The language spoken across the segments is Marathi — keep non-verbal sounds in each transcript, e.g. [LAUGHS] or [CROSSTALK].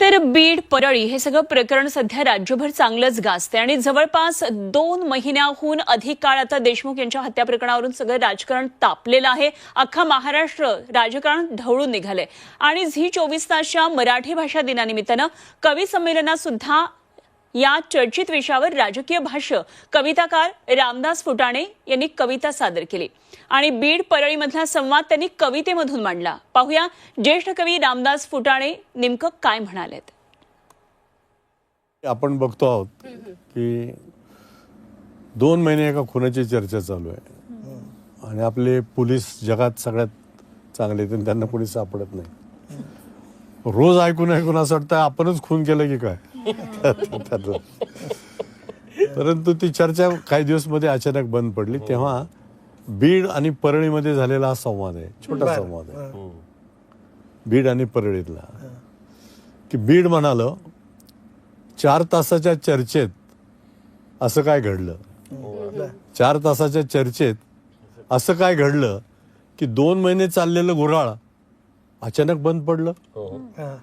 तर बीड परळी हे सगळं प्रकरण सध्या राज्यभर चांगलंच गाजते आणि जवळपास दोन महिन्याहून अधिक काळ आता देशमुख यांच्या हत्या प्रकरणावरून सगळं राजकारण तापलेलं आहे. अख्खा महाराष्ट्र राजकारण ढवळून निघालंय. आणि झी चोवीस तासच्या मराठी भाषा दिनानिमित्तानं कवी संमेलनात सुद्धा या चर्चित विषयावर राजकीय भाष्य कविताकार रामदास फुटाणे यांनी कविता सादर केली. आणि बीड परळीमधला संवाद त्यांनी कवितेमधून मांडला. पाहूया ज्येष्ठ कवी रामदास फुटाणे नेमकं काय म्हणालेत. आपण बघतो आहोत की दोन महिने एका खुनाची चर्चा चालू आहे. आणि आपले पोलीस जगात सगळ्यात चांगले त्यांना कोणी सापडत नाही. रोज ऐकून ऐकून असं वाटतं आपणच खून केलं की काय? परंतु ती चर्चा काही दिवसमध्ये अचानक बंद पडली. तेव्हा बीड आणि परळीमध्ये झालेला हा संवाद आहे. छोटा संवाद आहे. बीड आणि परळीतला. की बीड म्हणालं चार तासाच्या चर्चेत असं काय घडलं? चार तासाच्या चर्चेत असं काय घडलं की दोन महिने चाललेलं गुऱ्हाळ अचानक बंद पडलं?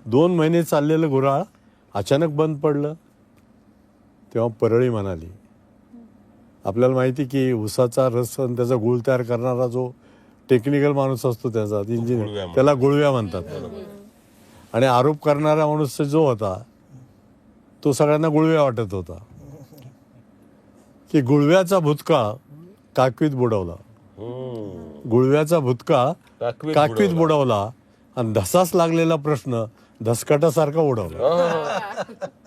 दोन महिने चाललेलं गुऱ्हाळ अचानक बंद पडलं तेव्हा परळी म्हणाली आपल्याला माहिती की उसाचा रस आणि त्याचा गुळ तयार करणारा जो टेक्निकल माणूस असतो त्याचा इंजिनियर त्याला गुळव्या म्हणतात. आणि आरोप करणारा माणूस जो होता तो सगळ्यांना गुळव्या वाटत होता. की गुळव्याचा भूतकाळ काकवीत बुडवला. गुळव्याचा भूतकाळ काकवीत काकवीत बुडवला. आणि धसास लागलेला प्रश्न धसकाटासारखा उडवला. [LAUGHS]